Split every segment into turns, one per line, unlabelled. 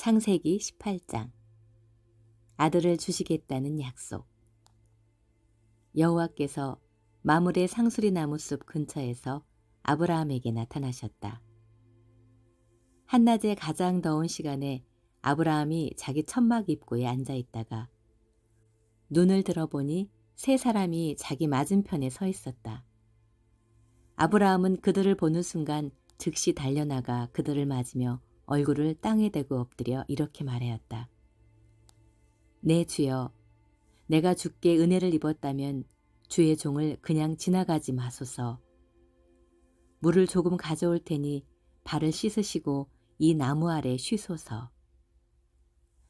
창세기 18장 아들을 주시겠다는 약속 여호와께서 마물의 상수리 나무 숲 근처에서 아브라함에게 나타나셨다. 한낮의 가장 더운 시간에 아브라함이 자기 천막 입구에 앉아 있다가 눈을 들어보니 세 사람이 자기 맞은편에 서 있었다. 아브라함은 그들을 보는 순간 즉시 달려나가 그들을 맞으며 얼굴을 땅에 대고 엎드려 이렇게 말하였다. 내 주여, 내가 주께 은혜를 입었다면 주의 종을 그냥 지나가지 마소서. 물을 조금 가져올 테니 발을 씻으시고 이 나무 아래 쉬소서.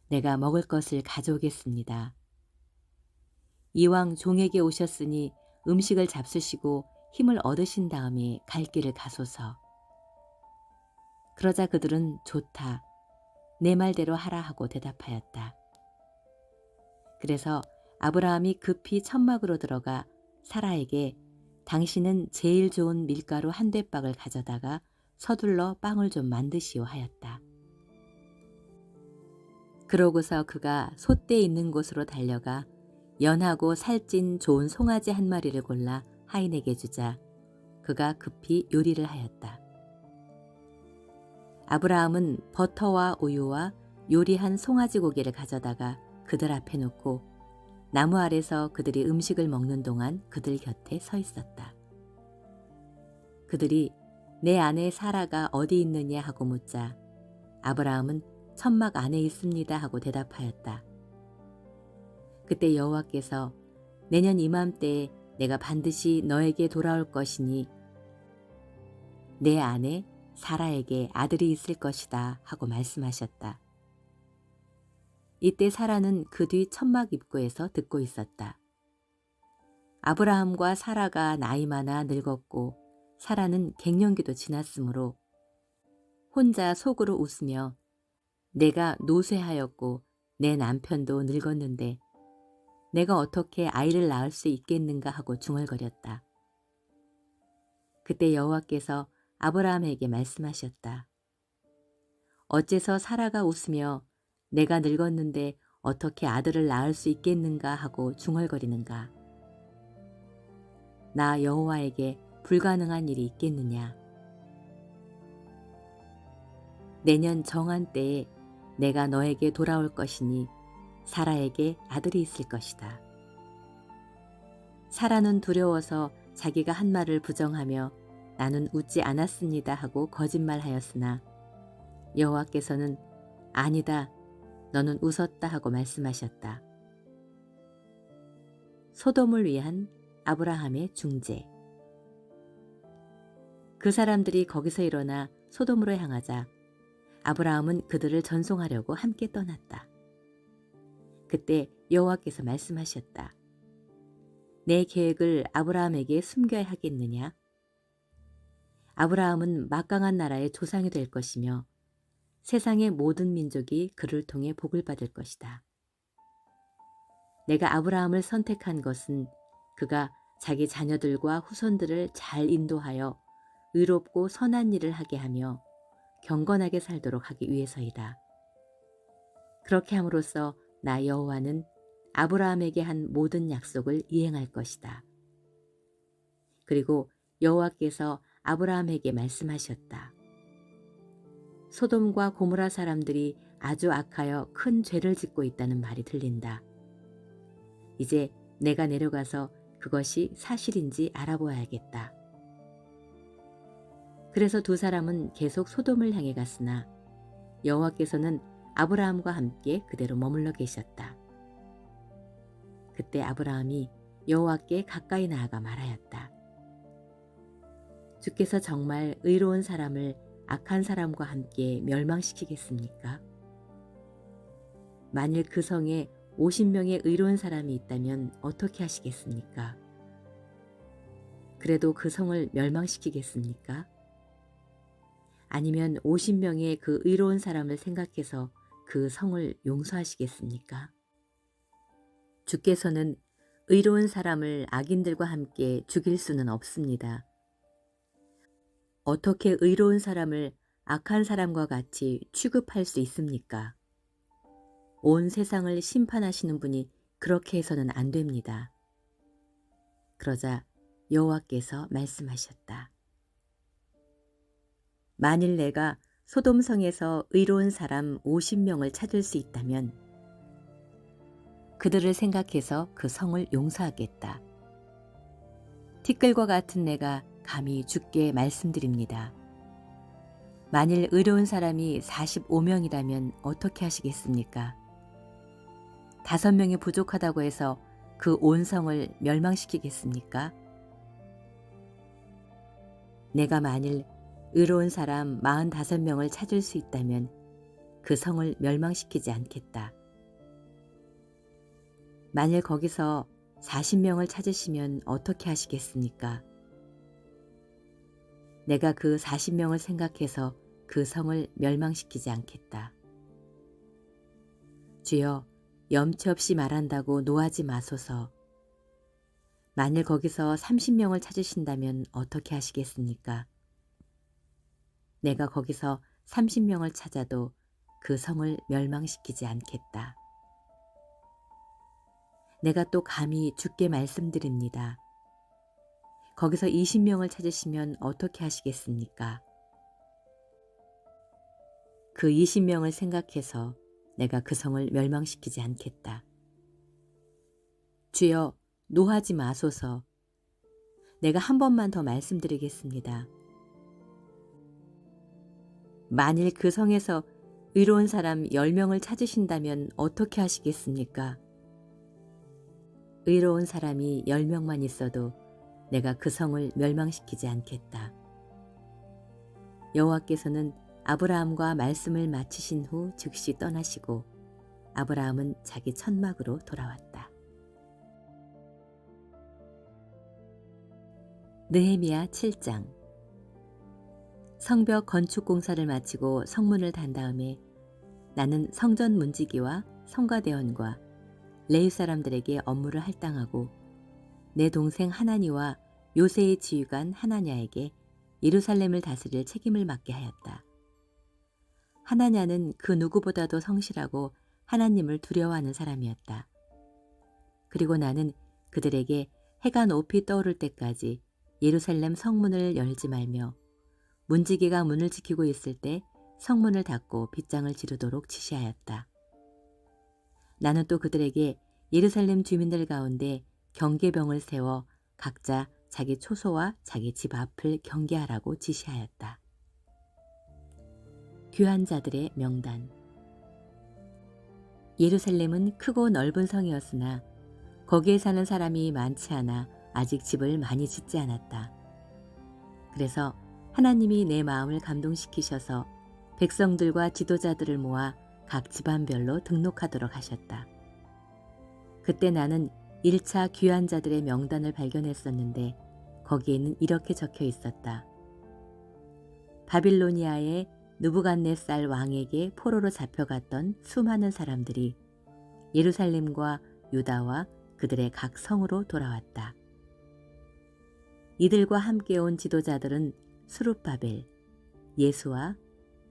내가 먹을 것을 가져오겠습니다. 이왕 종에게 오셨으니 음식을 잡수시고 힘을 얻으신 다음에 갈 길을 가소서. 그러자 그들은 좋다. 내 말대로 하라 하고 대답하였다. 그래서 아브라함이 급히 천막으로 들어가 사라에게 당신은 제일 좋은 밀가루 한 대박을 가져다가 서둘러 빵을 좀 만드시오 하였다. 그러고서 그가 솥대 있는 곳으로 달려가 연하고 살찐 좋은 송아지 한 마리를 골라 하인에게 주자 그가 급히 요리를 하였다. 아브라함은 버터와 우유와 요리한 송아지 고기를 가져다가 그들 앞에 놓고 나무 아래서 그들이 음식을 먹는 동안 그들 곁에 서 있었다. 그들이 내 아내 사라가 어디 있느냐 하고 묻자 아브라함은 천막 안에 있습니다 하고 대답하였다. 그때 여호와께서 내년 이맘때에 내가 반드시 너에게 돌아올 것이니 내 아내 사라에게 아들이 있을 것이다 하고 말씀하셨다. 이때 사라는 그 뒤 천막 입구에서 듣고 있었다. 아브라함과 사라가 나이 많아 늙었고 사라는 갱년기도 지났으므로 혼자 속으로 웃으며 내가 노쇠하였고 내 남편도 늙었는데 내가 어떻게 아이를 낳을 수 있겠는가 하고 중얼거렸다. 그때 여호와께서 아브라함에게 말씀하셨다. 어째서 사라가 웃으며 내가 늙었는데 어떻게 아들을 낳을 수 있겠는가 하고 중얼거리는가? 나 여호와에게 불가능한 일이 있겠느냐? 내년 정한 때에 내가 너에게 돌아올 것이니 사라에게 아들이 있을 것이다. 사라는 두려워서 자기가 한 말을 부정하며 나는 웃지 않았습니다 하고 거짓말하였으나 여호와께서는 아니다 너는 웃었다 하고 말씀하셨다. 소돔을 위한 아브라함의 중재 그 사람들이 거기서 일어나 소돔으로 향하자 아브라함은 그들을 전송하려고 함께 떠났다. 그때 여호와께서 말씀하셨다. 내 계획을 아브라함에게 숨겨야 하겠느냐? 아브라함은 막강한 나라의 조상이 될 것이며 세상의 모든 민족이 그를 통해 복을 받을 것이다. 내가 아브라함을 선택한 것은 그가 자기 자녀들과 후손들을 잘 인도하여 의롭고 선한 일을 하게 하며 경건하게 살도록 하기 위해서이다. 그렇게 함으로써 나 여호와는 아브라함에게 한 모든 약속을 이행할 것이다. 그리고 여호와께서 아브라함에게 말씀하셨다. 소돔과 고무라 사람들이 아주 악하여 큰 죄를 짓고 있다는 말이 들린다. 이제 내가 내려가서 그것이 사실인지 알아보아야겠다. 그래서 두 사람은 계속 소돔을 향해 갔으나 여호와께서는 아브라함과 함께 그대로 머물러 계셨다. 그때 아브라함이 여호와께 가까이 나아가 말하였다. 주께서 정말 의로운 사람을 악한 사람과 함께 멸망시키겠습니까? 만일 그 성에 50명의 의로운 사람이 있다면 어떻게 하시겠습니까? 그래도 그 성을 멸망시키겠습니까? 아니면 50명의 그 의로운 사람을 생각해서 그 성을 용서하시겠습니까? 주께서는 의로운 사람을 악인들과 함께 죽일 수는 없습니다. 어떻게 의로운 사람을 악한 사람과 같이 취급할 수 있습니까? 온 세상을 심판하시는 분이 그렇게 해서는 안 됩니다. 그러자 여호와께서 말씀하셨다. 만일 내가 소돔성에서 의로운 사람 50명을 찾을 수 있다면 그들을 생각해서 그 성을 용서하겠다. 티끌과 같은 내가 감히 죽게 말씀드립니다. 만일 의로운 사람이 45명이라면 어떻게 하시겠습니까? 다섯 명이 부족하다고 해서 그 온 성을 멸망시키겠습니까? 내가 만일 의로운 사람 45명을 찾을 수 있다면 그 성을 멸망시키지 않겠다. 만일 거기서 40명을 찾으시면 어떻게 하시겠습니까? 내가 그 40명을 생각해서 그 성을 멸망시키지 않겠다. 주여, 염치 없이 말한다고 노하지 마소서. 만일 거기서 30명을 찾으신다면 어떻게 하시겠습니까? 내가 거기서 30명을 찾아도 그 성을 멸망시키지 않겠다. 내가 또 감히 죽게 말씀드립니다. 거기서 20명을 찾으시면 어떻게 하시겠습니까? 그 20명을 생각해서 내가 그 성을 멸망시키지 않겠다. 주여, 노하지 마소서. 내가 한 번만 더 말씀드리겠습니다. 만일 그 성에서 의로운 사람 10명을 찾으신다면 어떻게 하시겠습니까? 의로운 사람이 10명만 있어도 내가 그 성을 멸망시키지 않겠다. 여호와께서는 아브라함과 말씀을 마치신 후 즉시 떠나시고 아브라함은 자기 천막으로 돌아왔다. 느헤미야 7장 성벽 건축 공사를 마치고 성문을 단 다음에 나는 성전 문지기와 성가대원과 레위 사람들에게 업무를 할당하고 내 동생 하나니와 요새의 지휘관 하나냐에게 예루살렘을 다스릴 책임을 맡게 하였다. 하나냐는 그 누구보다도 성실하고 하나님을 두려워하는 사람이었다. 그리고 나는 그들에게 해가 높이 떠오를 때까지 예루살렘 성문을 열지 말며 문지기가 문을 지키고 있을 때 성문을 닫고 빗장을 지르도록 지시하였다. 나는 또 그들에게 예루살렘 주민들 가운데 경계병을 세워 각자 자기 초소와 자기 집 앞을 경계하라고 지시하였다. 귀한 자들의 명단 예루살렘은 크고 넓은 성이었으나 거기에 사는 사람이 많지 않아 아직 집을 많이 짓지 않았다. 그래서 하나님이 내 마음을 감동시키셔서 백성들과 지도자들을 모아 각 집안별로 등록하도록 하셨다. 그때 나는 1차 귀한 자들의 명단을 발견했었는데 거기에는 이렇게 적혀 있었다. 바빌로니아의 누부갓네살 왕에게 포로로 잡혀갔던 수많은 사람들이 예루살렘과 유다와 그들의 각 성으로 돌아왔다. 이들과 함께 온 지도자들은 수룹바벨, 예수와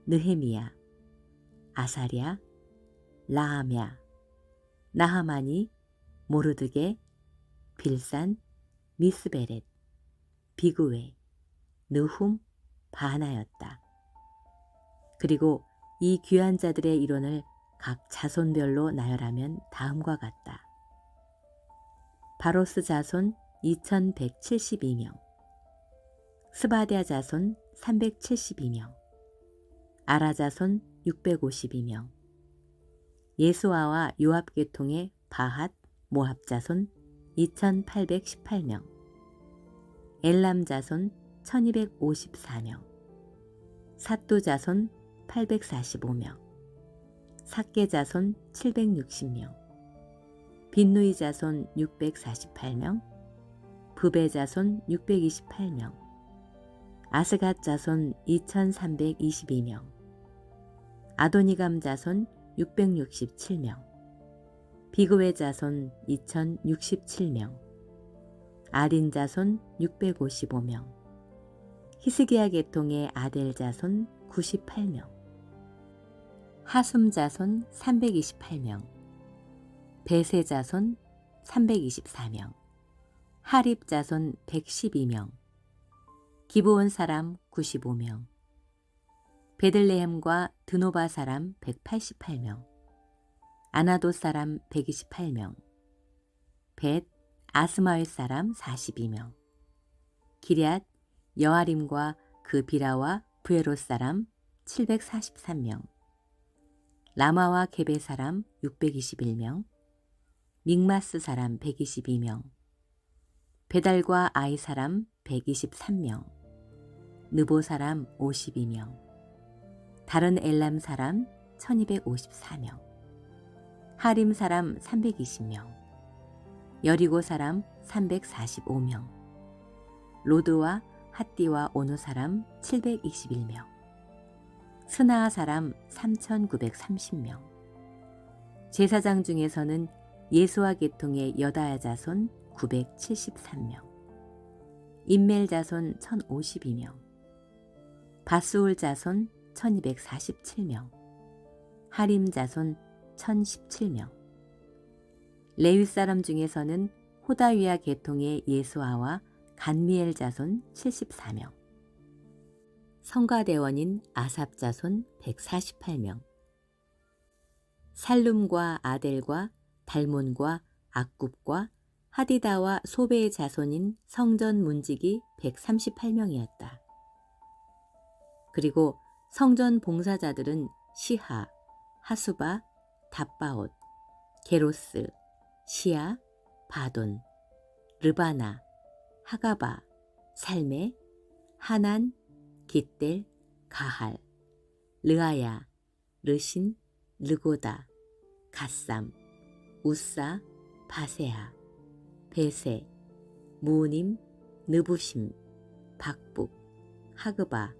느헤미야, 아사랴, 라하랴, 나하마니, 모르드게, 빌산, 미스베렛, 비구웨, 느훔, 바나였다. 그리고 이 귀한 자들의 이론을 각 자손별로 나열하면 다음과 같다. 바로스 자손 2172명, 스바디아 자손 372명, 아라 자손 652명, 예수아와 요압 계통의 바핫, 모압 자손 2818명, 엘람 자손 1254명, 사또 자손 845명, 사케 자손 760명, 빈누이 자손 648명, 부베 자손 628명, 아스갓 자손 2322명, 아도니감 자손 667명, 비그웨 자손 2067명, 아딘 자손 655명, 히스기야 계통의 아델 자손 98명, 하숨 자손 328명, 베세 자손 324명, 하립 자손 112명, 기브온 사람 95명, 베들레헴과 드노바 사람 188명, 아나도 사람 128명, 벳 아스마엘 사람 42명, 기럇 여아림과 그 비라와 부에롯 사람 743명, 라마와 게베 사람 621명, 믹마스 사람 122명, 베달과 아이 사람 123명, 느보 사람 52명, 다른 엘람 사람 1254명, 하림 사람 320명, 여리고 사람 345명, 로드와 핫디와 오누 사람 721명, 스나아 사람 3,930명. 제사장 중에서는 예수와 계통의 여다야 자손 973명, 인멜 자손 1,052명, 바스울 자손 1,247명, 하림 자손 1,017명. 레위 사람 중에서는 호다위아 계통의 예수아와 간미엘 자손 74명, 성가대원인 아삽 자손 148명, 살룸과 아델과 달몬과 악굽과 하디다와 소베의 자손인 성전 문직이 138명이었다. 그리고 성전 봉사자들은 시하, 하수바, 답바옷, 게로스, 시아, 바돈, 르바나, 하가바, 살메, 하난, 깃델, 가할, 르아야, 르신, 르고다, 갓삼, 우사, 바세아, 베세, 무님, 느부심, 박북, 하그바,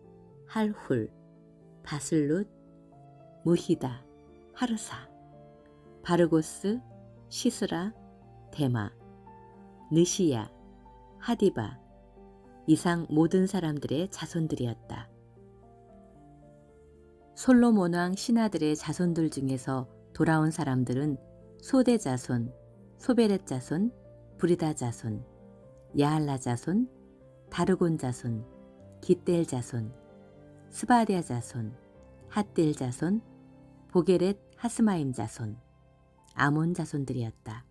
할훌, 바슬룻, 무히다, 하르사, 바르고스, 시스라, 데마, 느시야, 하디바, 이상 모든 사람들의 자손들이었다. 솔로몬 왕 신하들의 자손들 중에서 돌아온 사람들은 소대 자손, 소베렛 자손, 브리다 자손, 야할라 자손, 다르곤 자손, 기델 자손, 스바디아 자손, 핫딜 자손, 보게렛 하스마임 자손, 아몬 자손들이었다.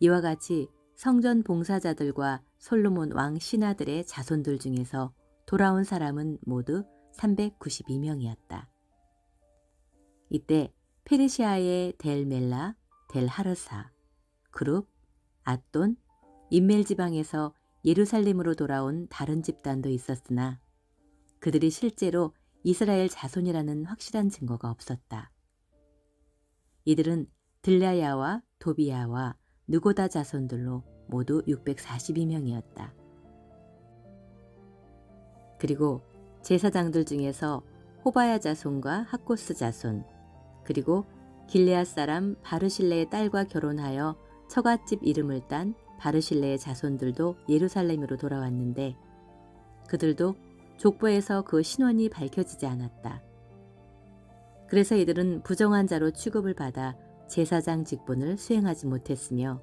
이와 같이 성전 봉사자들과 솔로몬 왕 신하들의 자손들 중에서 돌아온 사람은 모두 392명이었다. 이때 페르시아의 델멜라, 델하르사, 그룹, 아돈, 인멜 지방에서 예루살렘으로 돌아온 다른 집단도 있었으나 그들이 실제로 이스라엘 자손이라는 확실한 증거가 없었다. 이들은 들라야와 도비야와 느고다 자손들로 모두 642명이었다. 그리고 제사장들 중에서 호바야 자손과 하코스 자손, 그리고 길레아 사람 바르실레의 딸과 결혼하여 처갓집 이름을 딴 바르실레의 자손들도 예루살렘으로 돌아왔는데 그들도 족보에서 그 신원이 밝혀지지 않았다. 그래서 이들은 부정한 자로 취급을 받아 제사장 직분을 수행하지 못했으며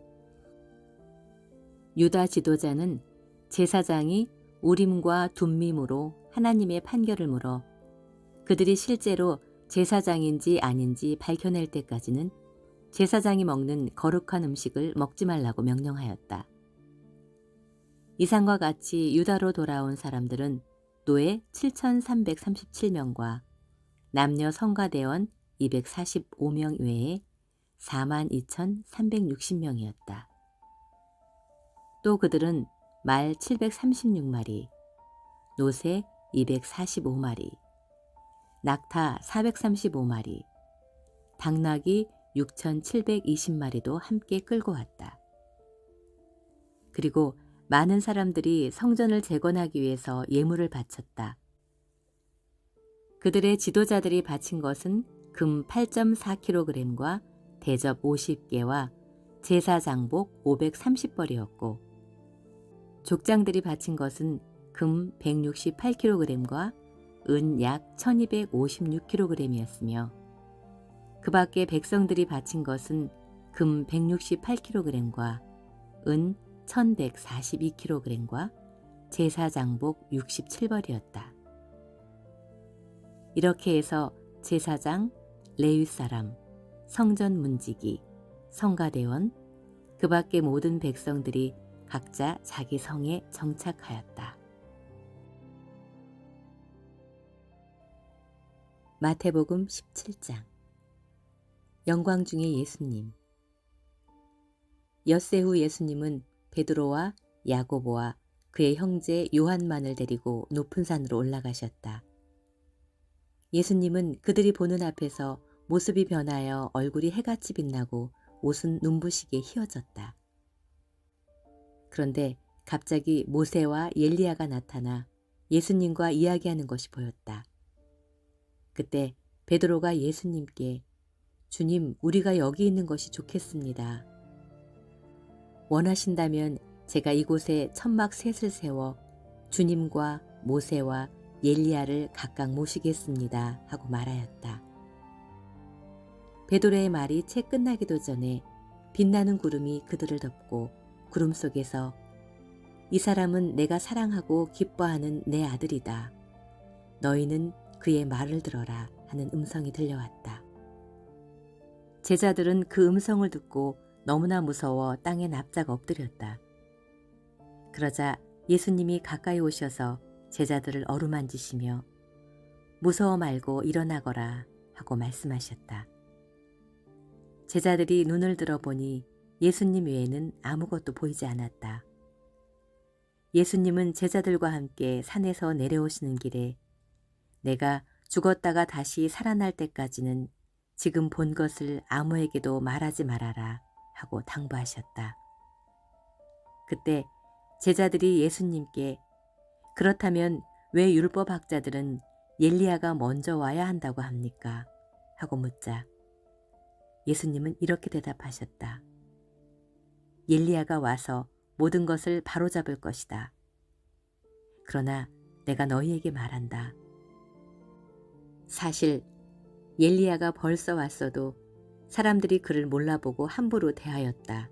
유다 지도자는 제사장이 우림과 둠밈으로 하나님의 판결을 물어 그들이 실제로 제사장인지 아닌지 밝혀낼 때까지는 제사장이 먹는 거룩한 음식을 먹지 말라고 명령하였다. 이상과 같이 유다로 돌아온 사람들은 노예 7,337명과 남녀 성가대원 245명 외에 42,360명이었다. 또 그들은 말 736마리, 노새 245마리, 낙타 435마리, 당나귀 6,720마리도 함께 끌고 왔다. 그리고 많은 사람들이 성전을 재건하기 위해서 예물을 바쳤다. 그들의 지도자들이 바친 것은 금 8.4kg과 대접 50개와 제사 장복 530벌이었고 족장들이 바친 것은 금 168kg과 은 약 1256kg이었으며 그 밖에 백성들이 바친 것은 금 168kg과 은 1142kg과 제사장복 67벌이었다. 이렇게 해서 제사장, 레위 사람, 성전 문지기, 성가대원, 그 밖의 모든 백성들이 각자 자기 성에 정착하였다. 마태복음 17장 영광 중의 예수님 엿새 후 예수님은 베드로와 야고보와 그의 형제 요한만을 데리고 높은 산으로 올라가셨다. 예수님은 그들이 보는 앞에서 모습이 변하여 얼굴이 해같이 빛나고 옷은 눈부시게 휘어졌다. 그런데 갑자기 모세와 엘리야가 나타나 예수님과 이야기하는 것이 보였다. 그때 베드로가 예수님께 주님, 우리가 여기 있는 것이 좋겠습니다. 원하신다면 제가 이곳에 천막 셋을 세워 주님과 모세와 엘리야를 각각 모시겠습니다 하고 말하였다. 베드로의 말이 채 끝나기도 전에 빛나는 구름이 그들을 덮고 구름 속에서 이 사람은 내가 사랑하고 기뻐하는 내 아들이다. 너희는 그의 말을 들어라 하는 음성이 들려왔다. 제자들은 그 음성을 듣고 너무나 무서워 땅에 납작 엎드렸다. 그러자 예수님이 가까이 오셔서 제자들을 어루만지시며 무서워 말고 일어나거라 하고 말씀하셨다. 제자들이 눈을 들어보니 예수님 외에는 아무것도 보이지 않았다. 예수님은 제자들과 함께 산에서 내려오시는 길에 내가 죽었다가 다시 살아날 때까지는 지금 본 것을 아무에게도 말하지 말아라 하고 당부하셨다. 그때 제자들이 예수님께 그렇다면 왜 율법학자들은 엘리야가 먼저 와야 한다고 합니까? 하고 묻자 예수님은 이렇게 대답하셨다. 엘리야가 와서 모든 것을 바로잡을 것이다. 그러나 내가 너희에게 말한다. 사실 엘리야가 벌써 왔어도 사람들이 그를 몰라보고 함부로 대하였다.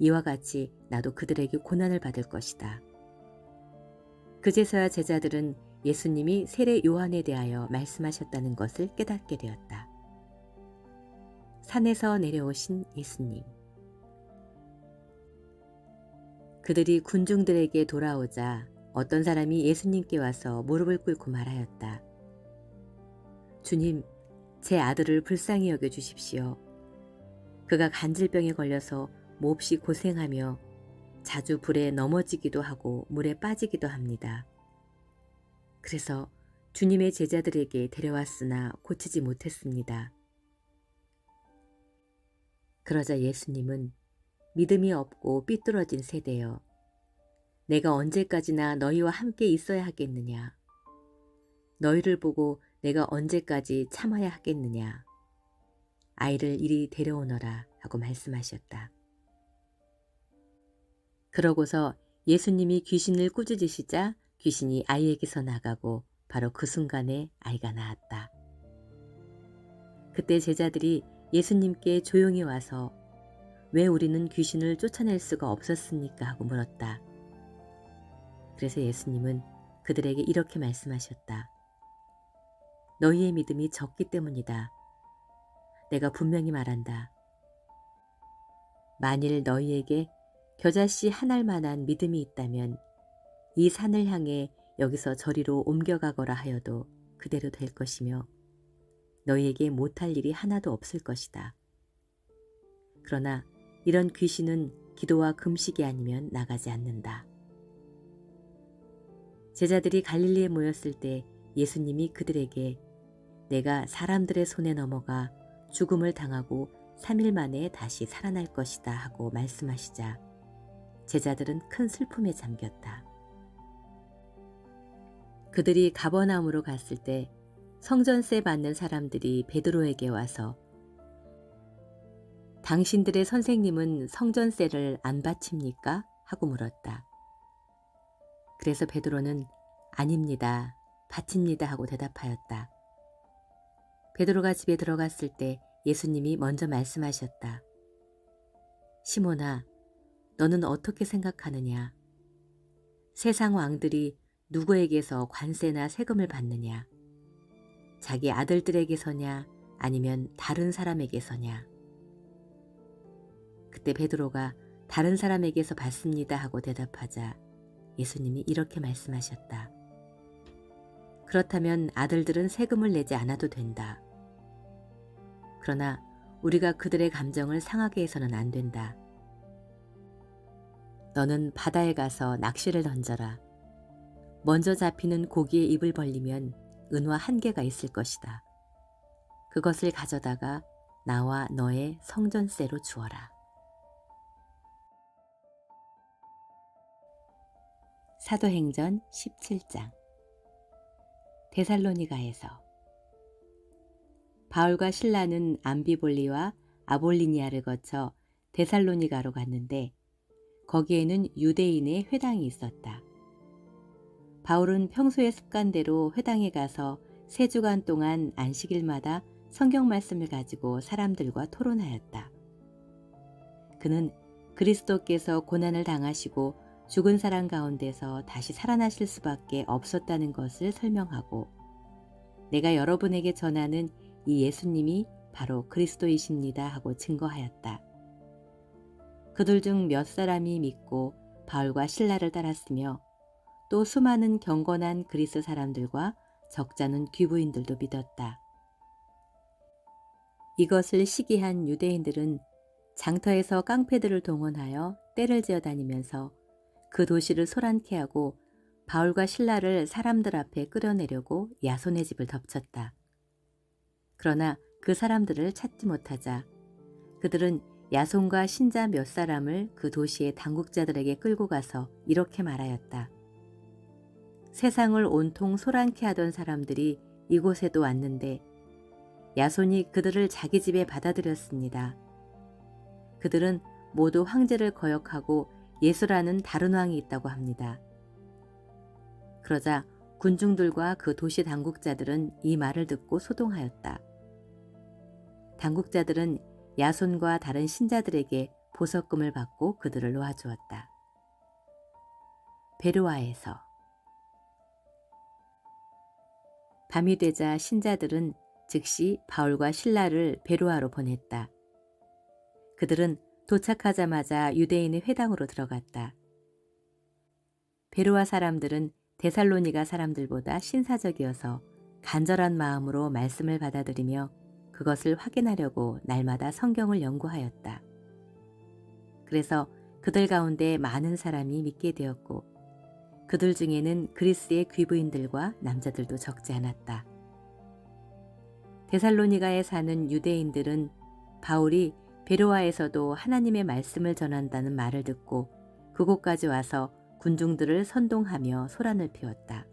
이와 같이 나도 그들에게 고난을 받을 것이다. 그제서야 제자들은 예수님이 세례 요한에 대하여 말씀하셨다는 것을 깨닫게 되었다. 산에서 내려오신 예수님. 그들이 군중들에게 돌아오자 어떤 사람이 예수님께 와서 무릎을 꿇고 말하였다. 주님, 제 아들을 불쌍히 여겨 주십시오. 그가 간질병에 걸려서 몹시 고생하며 자주 불에 넘어지기도 하고 물에 빠지기도 합니다. 그래서 주님의 제자들에게 데려왔으나 고치지 못했습니다. 그러자 예수님은 믿음이 없고 삐뚤어진 세대여. 내가 언제까지나 너희와 함께 있어야 하겠느냐. 너희를 보고 내가 언제까지 참아야 하겠느냐. 아이를 이리 데려오너라 하고 말씀하셨다. 그러고서 예수님이 귀신을 꾸짖으시자 귀신이 아이에게서 나가고 바로 그 순간에 아이가 나았다. 그때 제자들이 예수님께 조용히 와서 왜 우리는 귀신을 쫓아낼 수가 없었습니까? 하고 물었다. 그래서 예수님은 그들에게 이렇게 말씀하셨다. 너희의 믿음이 적기 때문이다. 내가 분명히 말한다. 만일 너희에게 겨자씨 한 알만한 믿음이 있다면 이 산을 향해 여기서 저리로 옮겨가거라 하여도 그대로 될 것이며 너희에게 못할 일이 하나도 없을 것이다. 그러나 이런 귀신은 기도와 금식이 아니면 나가지 않는다. 제자들이 갈릴리에 모였을 때 예수님이 그들에게 내가 사람들의 손에 넘어가 죽음을 당하고 3일 만에 다시 살아날 것이다 하고 말씀하시자 제자들은 큰 슬픔에 잠겼다. 그들이 가버나움으로 갔을 때 성전세 받는 사람들이 베드로에게 와서 당신들의 선생님은 성전세를 안 바칩니까? 하고 물었다. 그래서 베드로는 아닙니다. 바칩니다 하고 대답하였다. 베드로가 집에 들어갔을 때 예수님이 먼저 말씀하셨다. 시몬아, 너는 어떻게 생각하느냐? 세상 왕들이 누구에게서 관세나 세금을 받느냐? 자기 아들들에게서냐? 아니면 다른 사람에게서냐? 그때 베드로가 다른 사람에게서 받습니다 하고 대답하자 예수님이 이렇게 말씀하셨다. 그렇다면 아들들은 세금을 내지 않아도 된다. 그러나 우리가 그들의 감정을 상하게 해서는 안 된다. 너는 바다에 가서 낚시를 던져라. 먼저 잡히는 고기의 입을 벌리면 은화 한 개가 있을 것이다. 그것을 가져다가 나와 너의 성전세로 주어라. 사도행전 17장 데살로니가에서 바울과 신라는 암비볼리와 아볼리니아를 거쳐 데살로니가로 갔는데 거기에는 유대인의 회당이 있었다. 바울은 평소의 습관대로 회당에 가서 세 주간 동안 안식일마다 성경 말씀을 가지고 사람들과 토론하였다. 그는 그리스도께서 고난을 당하시고 죽은 사람 가운데서 다시 살아나실 수밖에 없었다는 것을 설명하고 내가 여러분에게 전하는 이 예수님이 바로 그리스도이십니다 하고 증거하였다. 그들 중 몇 사람이 믿고 바울과 신라를 따랐으며 또 수많은 경건한 그리스 사람들과 적잖은 귀부인들도 믿었다. 이것을 시기한 유대인들은 장터에서 깡패들을 동원하여 떼를 지어 다니면서 그 도시를 소란케 하고 바울과 신라를 사람들 앞에 끌어내려고 야손의 집을 덮쳤다. 그러나 그 사람들을 찾지 못하자 그들은 야손과 신자 몇 사람을 그 도시의 당국자들에게 끌고 가서 이렇게 말하였다. 세상을 온통 소란케 하던 사람들이 이곳에도 왔는데 야손이 그들을 자기 집에 받아들였습니다. 그들은 모두 황제를 거역하고 예수라는 다른 왕이 있다고 합니다. 그러자 군중들과 그 도시 당국자들은 이 말을 듣고 소동하였다. 당국자들은 야손과 다른 신자들에게 보석금을 받고 그들을 놓아주었다. 베르와에서 밤이 되자 신자들은 즉시 바울과 신라를 베르와로 보냈다. 그들은 도착하자마자 유대인의 회당으로 들어갔다. 베르와 사람들은 데살로니가 사람들보다 신사적이어서 간절한 마음으로 말씀을 받아들이며 그것을 확인하려고 날마다 성경을 연구하였다. 그래서 그들 가운데 많은 사람이 믿게 되었고 그들 중에는 그리스의 귀부인들과 남자들도 적지 않았다. 데살로니가에 사는 유대인들은 바울이 베로아에서도 하나님의 말씀을 전한다는 말을 듣고 그곳까지 와서 군중들을 선동하며 소란을 피웠다.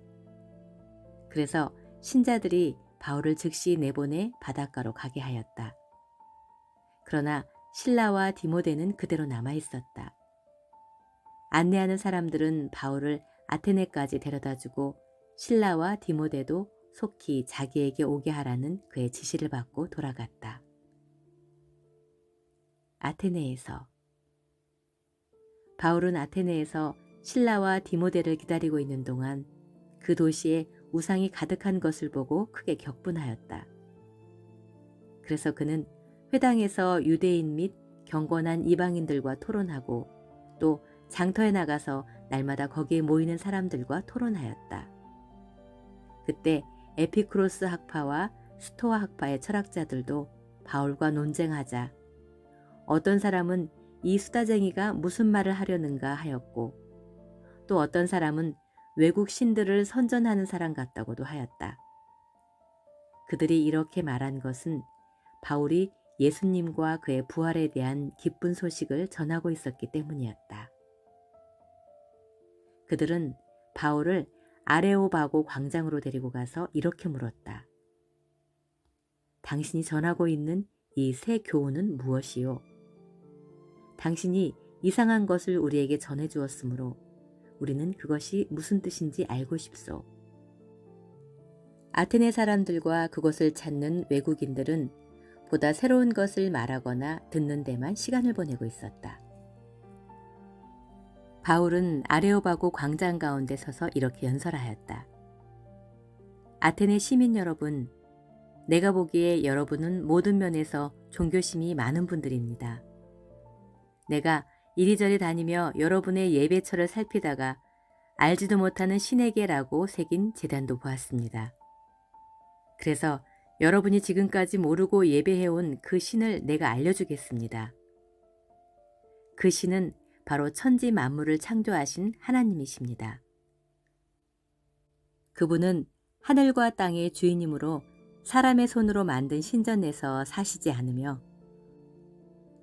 그래서 신자들이 바울을 즉시 내보내 바닷가로 가게 하였다. 그러나 신라와 디모데는 그대로 남아 있었다. 안내하는 사람들은 바울을 아테네까지 데려다 주고 신라와 디모데도 속히 자기에게 오게 하라는 그의 지시를 받고 돌아갔다. 아테네에서 바울은 아테네에서 신라와 디모데를 기다리고 있는 동안 그 도시에 우상이 가득한 것을 보고 크게 격분하였다. 그래서 그는 회당에서 유대인 및 경건한 이방인들과 토론하고 또 장터에 나가서 날마다 거기에 모이는 사람들과 토론하였다. 그때 에피크로스 학파와 스토아 학파의 철학자들도 바울과 논쟁하자 어떤 사람은 이 수다쟁이가 무슨 말을 하려는가 하였고 또 어떤 사람은 외국 신들을 선전하는 사람 같다고도 하였다. 그들이 이렇게 말한 것은 바울이 예수님과 그의 부활에 대한 기쁜 소식을 전하고 있었기 때문이었다. 그들은 바울을 아레오바고 광장으로 데리고 가서 이렇게 물었다. 당신이 전하고 있는 이 새 교훈은 무엇이요? 당신이 이상한 것을 우리에게 전해 주었으므로 우리는 그것이 무슨 뜻인지 알고 싶소. 아테네 사람들과 그곳을 찾는 외국인들은 보다 새로운 것을 말하거나 듣는 데만 시간을 보내고 있었다. 바울은 아레오바고 광장 가운데 서서 이렇게 연설하였다. 아테네 시민 여러분, 내가 보기에 여러분은 모든 면에서 종교심이 많은 분들입니다. 내가 이리저리 다니며 여러분의 예배처를 살피다가 알지도 못하는 신에게라고 새긴 재단도 보았습니다. 그래서 여러분이 지금까지 모르고 예배해온 그 신을 내가 알려주겠습니다. 그 신은 바로 천지 만물을 창조하신 하나님이십니다. 그분은 하늘과 땅의 주인이므로 사람의 손으로 만든 신전에서 사시지 않으며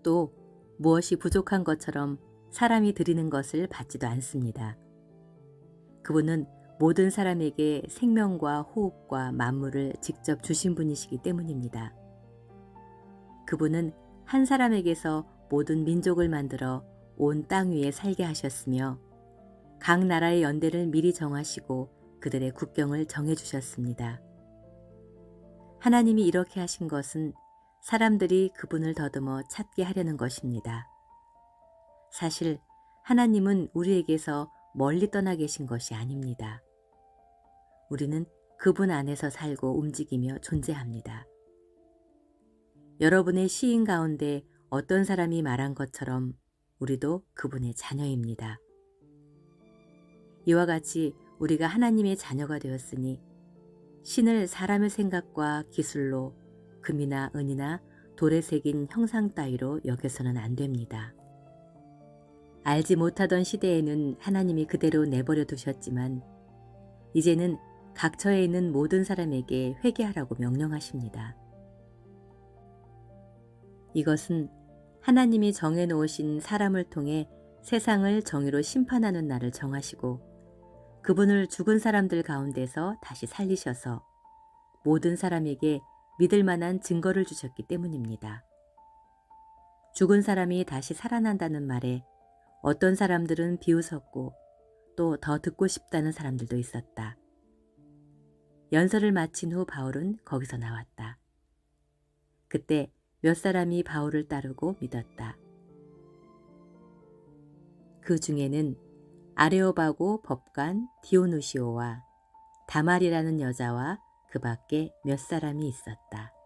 또 무엇이 부족한 것처럼 사람이 드리는 것을 받지도 않습니다. 그분은 모든 사람에게 생명과 호흡과 만물을 직접 주신 분이시기 때문입니다. 그분은 한 사람에게서 모든 민족을 만들어 온 땅 위에 살게 하셨으며 각 나라의 연대를 미리 정하시고 그들의 국경을 정해 주셨습니다. 하나님이 이렇게 하신 것은 사람들이 그분을 더듬어 찾게 하려는 것입니다. 사실 하나님은 우리에게서 멀리 떠나 계신 것이 아닙니다. 우리는 그분 안에서 살고 움직이며 존재합니다. 여러분의 시인 가운데 어떤 사람이 말한 것처럼 우리도 그분의 자녀입니다. 이와 같이 우리가 하나님의 자녀가 되었으니 신을 사람의 생각과 기술로 금이나 은이나 돌에 새긴 형상 따위로 여겨서는 안 됩니다. 알지 못하던 시대에는 하나님이 그대로 내버려 두셨지만 이제는 각처에 있는 모든 사람에게 회개하라고 명령하십니다. 이것은 하나님이 정해놓으신 사람을 통해 세상을 정의로 심판하는 날을 정하시고 그분을 죽은 사람들 가운데서 다시 살리셔서 모든 사람에게 믿을 만한 증거를 주셨기 때문입니다. 죽은 사람이 다시 살아난다는 말에 어떤 사람들은 비웃었고 또 더 듣고 싶다는 사람들도 있었다. 연설을 마친 후 바울은 거기서 나왔다. 그때 몇 사람이 바울을 따르고 믿었다. 그 중에는 아레오바고 법관 디오누시오와 다말이라는 여자와 그 밖에 몇 사람이 있었다.